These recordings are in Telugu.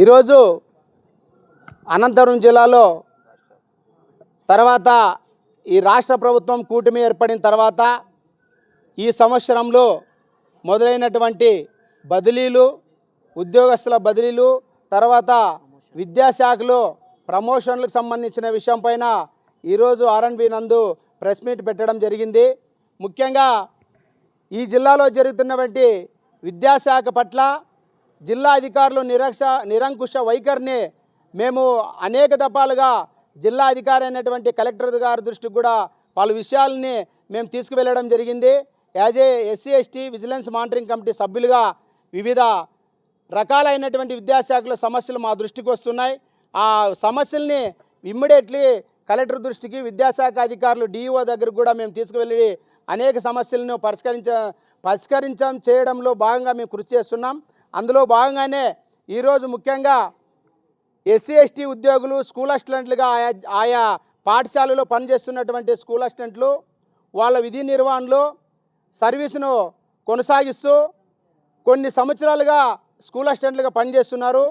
ఈరోజు అనంతపురం జిల్లాలో తర్వాత ఈ రాష్ట్ర ప్రభుత్వం కూటమి ఏర్పడిన తర్వాత ఈ సంవత్సరంలో మొదలైనటువంటి బదిలీలు ఉద్యోగస్తుల బదిలీలు తర్వాత విద్యాశాఖలో ప్రమోషన్లకు సంబంధించిన విషయం పైన ఈరోజు ఆర్ఎన్బి నందు ప్రెస్ మీట్ పెట్టడం జరిగింది. ముఖ్యంగా ఈ జిల్లాలో జరుగుతున్నటువంటి విద్యాశాఖ పట్ల జిల్లా అధికారులు నిరక్ష నిరంకుశ వైఖరిని మేము అనేక దఫాలుగా జిల్లా అధికారి అయినటువంటి కలెక్టర్ గారి దృష్టికి కూడా పలు విషయాలని మేము తీసుకువెళ్ళడం జరిగింది. As a SC ST vigilance monitoring committee సభ్యులుగా వివిధ రకాలైనటువంటి విద్యాశాఖల సమస్యలు మా దృష్టికి వస్తున్నాయి. ఆ సమస్యల్ని ఇమ్మీడియట్లీ కలెక్టర్ దృష్టికి విద్యాశాఖ అధికారులు డిఈఓ దగ్గరకు కూడా మేము తీసుకువెళ్ళి అనేక సమస్యలను పరిష్కరించ పరిష్కరించడం చేయడంలో భాగంగా మేము కృషి చేస్తున్నాం. అందులో భాగంగానే ఈరోజు ముఖ్యంగా ఎస్సీ ఎస్టీ ఉద్యోగులు స్కూల్ అసిస్టెంట్లుగా ఆయా ఆయా పాఠశాలలో పనిచేస్తున్నటువంటి స్కూల్ అసిస్టెంట్లు వాళ్ళ విధి నిర్వహణలో సర్వీసును కొనసాగిస్తూ కొన్ని సంవత్సరాలుగా స్కూల్ అసిస్టెంట్లుగా పనిచేస్తున్నారు.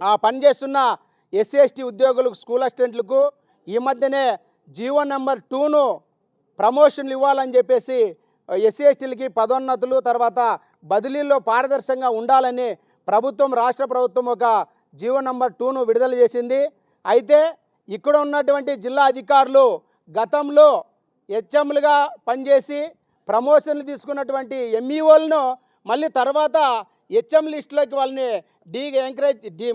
ఆ పనిచేస్తున్న ఎస్సీ ఎస్టీ ఉద్యోగులకు స్కూల్ అసిస్టెంట్లకు ఈ మధ్యనే జీవో నెంబర్ టూను ప్రమోషన్లు ఇవ్వాలని చెప్పేసి ఎస్సీ ఎస్టీలకి పదోన్నతులు తర్వాత బదిలీల్లో పారదర్శకంగా ఉండాలని ప్రభుత్వం రాష్ట్ర ప్రభుత్వం ఒక జీవో నంబర్ టూను విడుదల చేసింది. అయితే ఇక్కడ ఉన్నటువంటి జిల్లా అధికారులు గతంలో హెచ్ఎంలుగా పనిచేసి ప్రమోషన్లు తీసుకున్నటువంటి ఎంఈఓలను మళ్ళీ తర్వాత హెచ్ఎం లిస్టులోకి వాళ్ళని de encourage de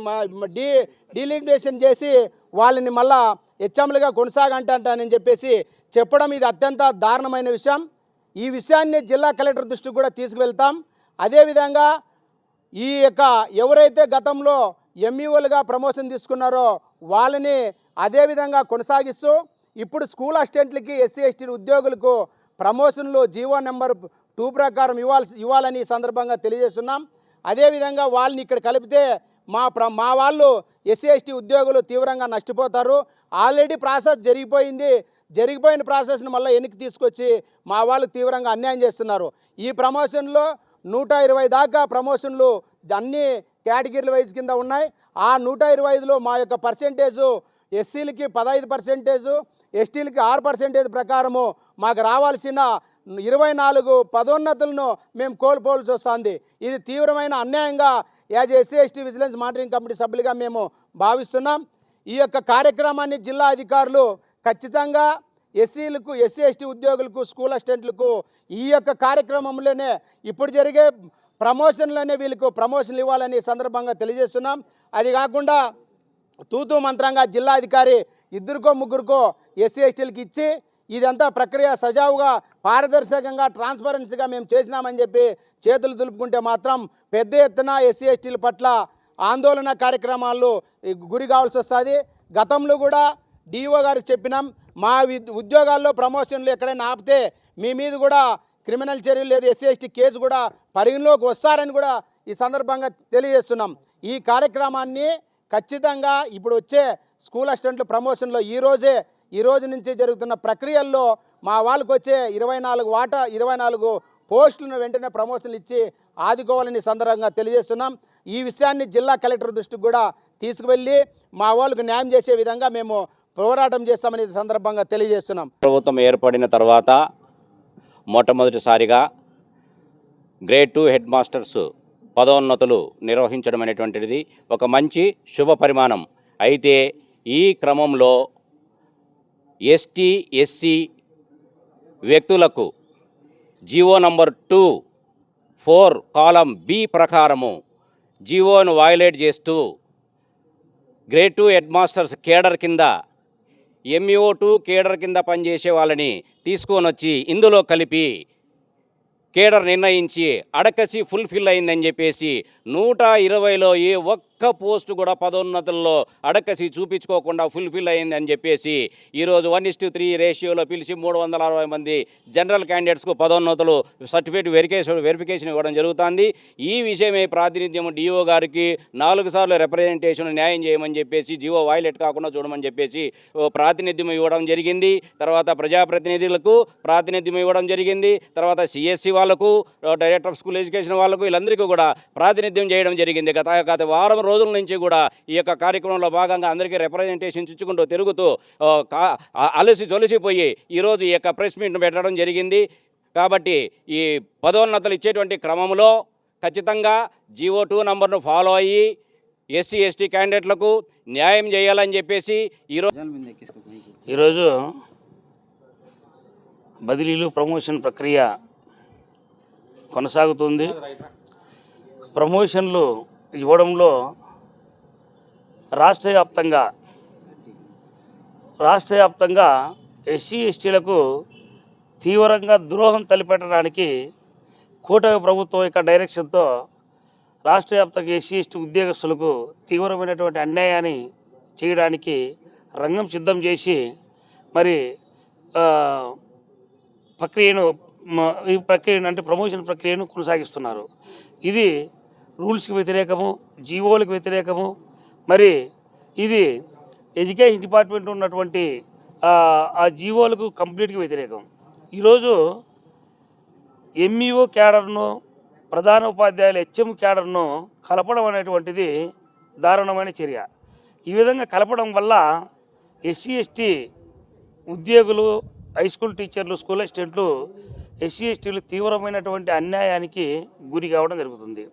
D delimitation చేసి వాళ్ళని మళ్ళా హెచ్ఎంలుగా కొనసాగంటానని చెప్పేసి చెప్పడం ఇది అత్యంత దారుణమైన విషయం. ఈ విషయాన్ని జిల్లా కలెక్టర్ దృష్టికి కూడా తీసుకువెళ్తాం. అదేవిధంగా ఈ యొక్క ఎవరైతే గతంలో ఎంఈఓలుగా ప్రమోషన్ తీసుకున్నారో వాళ్ళని అదేవిధంగా కొనసాగిస్తూ ఇప్పుడు స్కూల్ అసిస్టెంట్లకి ఎస్సీ ఎస్టీ ఉద్యోగులకు ప్రమోషన్లు జీవో నెంబర్ టూ ప్రకారం ఇవ్వాల్సి ఇవ్వాలని సందర్భంగా తెలియజేస్తున్నాం. అదేవిధంగా వాళ్ళని ఇక్కడ కలిపితే మా ప్ర మా వాళ్ళు ఎస్సీ ఎస్టీ ఉద్యోగులు తీవ్రంగా నష్టపోతారు. ఆల్రెడీ ప్రాసెస్ జరిగిపోయింది. జరిగిపోయిన ప్రాసెస్ని మళ్ళీ వెనక్కి తీసుకొచ్చి మా వాళ్ళు తీవ్రంగా అన్యాయం చేస్తున్నారు. ఈ ప్రమోషన్లో నూట ఇరవై దాకా ప్రమోషన్లు అన్ని కేటగిరీల వైజ్ కింద ఉన్నాయి. ఆ నూట ఇరవై ఐదులో మా యొక్క పర్సెంటేజు ఎస్సీలకి పదహైదు పర్సెంటేజు ఎస్టీలకి ఆరు పర్సెంటేజ్ ప్రకారము మాకు రావాల్సిన ఇరవై నాలుగు పదోన్నతులను మేము కోల్పోవాల్సి వస్తుంది. ఇది తీవ్రమైన అన్యాయంగా as SC ST vigilance monitoring committee సభ్యులుగా మేము భావిస్తున్నాం. ఈ యొక్క కార్యక్రమాన్ని జిల్లా అధికారులు ఖచ్చితంగా ఎస్సీలకు ఎస్సీ ఎస్టీ ఉద్యోగులకు స్కూల్ అసిస్టెంట్లకు ఈ యొక్క కార్యక్రమంలోనే ఇప్పుడు జరిగే ప్రమోషన్లోనే వీళ్ళకు ప్రమోషన్లు ఇవ్వాలని సందర్భంగా తెలియజేస్తున్నాం. అది కాకుండా తూతూ మంత్రంగా జిల్లా అధికారి ఇద్దరికో ముగ్గురికో ఎస్సీ ఎస్టీలకు ఇచ్చి ఇదంతా ప్రక్రియ సజావుగా పారదర్శకంగా ట్రాన్స్పరెన్సీగా మేము చేసినామని చెప్పి చేతులు దులుపుకుంటే మాత్రం పెద్ద ఎత్తున ఎస్సీ ఎస్టీల పట్ల ఆందోళన కార్యక్రమాలు గురి కావాల్సి వస్తుంది. గతంలో కూడా డిఓ గారికి చెప్పినాం మా ఉద్యోగాల్లో ప్రమోషన్లు ఎక్కడైనా ఆపితే మీ మీద కూడా క్రిమినల్ చర్యలు లేదు ఎస్సీ ఎస్టీ కేసు కూడా పరిగణలోకి వస్తారని కూడా ఈ సందర్భంగా తెలియజేస్తున్నాం. ఈ కార్యక్రమాన్ని ఖచ్చితంగా ఇప్పుడు వచ్చే స్కూల్ అసిస్టెంట్లు ప్రమోషన్లో ఈ రోజే ఈ రోజు నుంచి జరుగుతున్న ప్రక్రియల్లో మా వాళ్ళకు వచ్చే ఇరవై నాలుగు వాటా ఇరవై నాలుగు పోస్టులను వెంటనే ప్రమోషన్లు ఇచ్చి ఆదుకోవాలని సందర్భంగా తెలియజేస్తున్నాం. ఈ విషయాన్ని జిల్లా కలెక్టర్ దృష్టికి కూడా తీసుకువెళ్ళి మా వాళ్ళకు న్యాయం చేసే విధంగా మేము పోరాటం చేస్తామని సందర్భంగా తెలియజేస్తున్నాం. ప్రభుత్వం ఏర్పడిన తర్వాత మొట్టమొదటిసారిగా గ్రేడ్ టూ హెడ్ మాస్టర్స్ పదోన్నతులు నిర్వహించడం అనేటువంటిది ఒక మంచి శుభ పరిమాణం. అయితే ఈ క్రమంలో ఎస్టీ ఎస్సీ వ్యక్తులకు GO number two four column B ప్రకారము జీవోను వయలేట్ చేస్తూ grade two head masters cadre కింద ఎంఈఓ టూ కేడర్ కింద పనిచేసే వాళ్ళని తీసుకొని వచ్చి ఇందులో కలిపి కేడర్ నిర్ణయించి అడకసి ఫుల్ఫిల్ అయిందని చెప్పేసి నూట ఇరవైలో ఏ ఒక్క పోస్టు కూడా పదోన్నతుల్లో అడకసి చూపించుకోకుండా ఫుల్ఫిల్ అయింది అని చెప్పేసి ఈరోజు వన్ ఇస్ త్రీ రేషియోలో పిలిచి మూడు వందల అరవై మంది జనరల్ క్యాండిడేట్స్కు పదోన్నతులు సర్టిఫికేట్ వెరికేషన్ వెరిఫికేషన్ ఇవ్వడం జరుగుతుంది. ఈ విషయమే ప్రాతినిధ్యం డిఓ గారికి నాలుగు సార్లు రిప్రజెంటేషన్ న్యాయం చేయమని చెప్పేసి జిఓ వాయిలెట్ కాకుండా చూడమని చెప్పేసి ఓ ప్రాతినిధ్యం ఇవ్వడం జరిగింది. తర్వాత ప్రజాప్రతినిధులకు ప్రాతినిధ్యం ఇవ్వడం జరిగింది. తర్వాత సిఎస్సి వాళ్ళకు డైరెక్టర్ ఆఫ్ స్కూల్ ఎడ్యుకేషన్ వాళ్ళకు వీళ్ళందరికీ కూడా ప్రాతినిధ్యం చేయడం జరిగింది. గత గత వారం రోజుల నుంచి కూడా ఈ యొక్క కార్యక్రమంలో భాగంగా అందరికీ రిప్రజెంటేషన్స్ ఇచ్చుకుంటూ తిరుగుతూ అలసి జొలిసిపోయి ఈరోజు ఈ యొక్క ప్రెస్ మీట్ను పెట్టడం జరిగింది. కాబట్టి ఈ పదోన్నతులు ఇచ్చేటువంటి క్రమంలో ఖచ్చితంగా జీవో టూ నంబర్ను ఫాలో అయ్యి ఎస్సీ ఎస్టీ క్యాండిడేట్లకు న్యాయం చేయాలని చెప్పేసి ఈరోజు ఈరోజు బదిలీలు ప్రమోషన్ ప్రక్రియ కొనసాగుతుంది. ప్రమోషన్లు ఇవ్వడంలో రాష్ట్ర వ్యాప్తంగా రాష్ట్ర వ్యాప్తంగా ఎస్సీ ఎస్టీలకు తీవ్రంగా ద్రోహం తలపెట్టడానికి కూటమి ప్రభుత్వం యొక్క డైరెక్షన్తో రాష్ట్ర వ్యాప్తంగా ఎస్సీ ఎస్టీ ఉద్యోగస్తులకు తీవ్రమైనటువంటి అన్యాయాన్ని చేయడానికి రంగం సిద్ధం చేసి మరి ప్రక్రియను ఈ ప్రక్రియను అంటే ప్రమోషన్ ప్రక్రియను కొనసాగిస్తున్నారు. ఇది రూల్స్కి వ్యతిరేకము జీవోలకు వ్యతిరేకము. మరి ఇది ఎడ్యుకేషన్ డిపార్ట్మెంట్ ఉన్నటువంటి ఆ, జీవోలకు కంప్లీట్గా వ్యతిరేకం. ఈరోజు ఎంఈఓ క్యాడర్ను ప్రధాన ఉపాధ్యాయులు హెచ్ఎం క్యాడర్ను కలపడం అనేటువంటిది దారుణమైన చర్య. ఈ విధంగా కలపడం వల్ల ఎస్సీ ఎస్టీ ఉద్యోగులు హై స్కూల్ టీచర్లు స్కూల్ అసిస్టెంట్లు ఎస్సీ ఎస్టీలు తీవ్రమైనటువంటి అన్యాయానికి గురి కావడం జరుగుతుంది.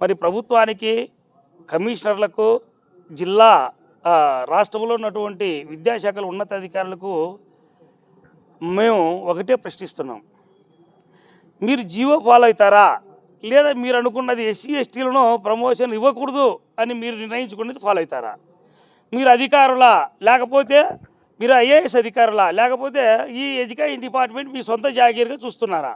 మరి ప్రభుత్వానికి కమిషనర్లకు జిల్లా రాష్ట్రంలో ఉన్నటువంటి విద్యాశాఖల ఉన్నతాధికారులకు మేము ఒకటే ప్రశ్నిస్తున్నాం. మీరు జీవో ఫాలో అవుతారా? లేదా మీరు అనుకున్నది ఎస్సీ ఎస్టీలను ప్రమోషన్ ఇవ్వకూడదు అని మీరు నిర్ణయించుకున్నది ఫాలో అవుతారా? మీరు అధికారులా లేకపోతే మీరు ఐఏఎస్ అధికారులా లేకపోతే ఈ ఎడ్యుకేషన్ డిపార్ట్మెంట్ మీ సొంత జాగీరుగా చూస్తున్నారా?